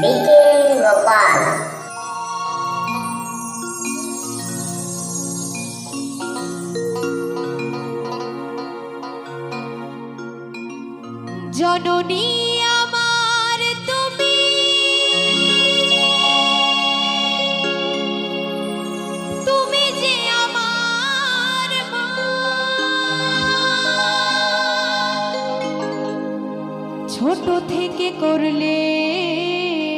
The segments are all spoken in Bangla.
বিকেল গোপাল জননী আমার তুমি তুমি যে আমার ছোট থেকে করলে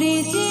যে